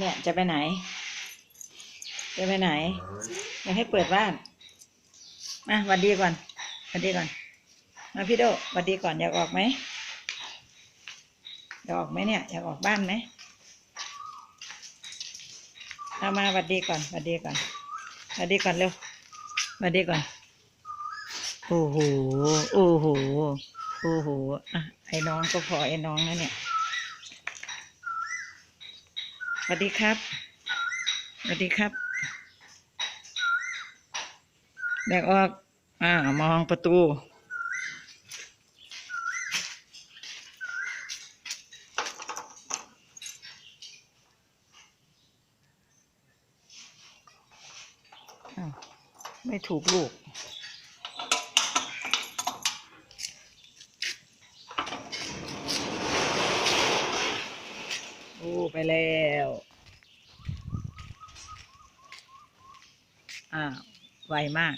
เนี่ยจะไปไหน จะไปไหนอยากให้เปิดบ้านมาหวัดดีก่อนหวัดดีก่อนมาพี่โดหวัดดีก่อนอยากออกไหมอยากออกไหมเนี่ยอยากออกบ้านไหมเอามาหวัดดีก่อนหวัดดีก่อนหวัดดีก่อนเร็วหวัดดีก่อนโอ้โหโอ้โหโอ้โหอะไอ้น้องก็พอไอ้น้องนะเนี่ย สวัสดีครับ สวัสดีครับ แบกออก อ่า มองประตูอ้าไม่ถูกลูกโอ้ไปแล้ว ไวมาก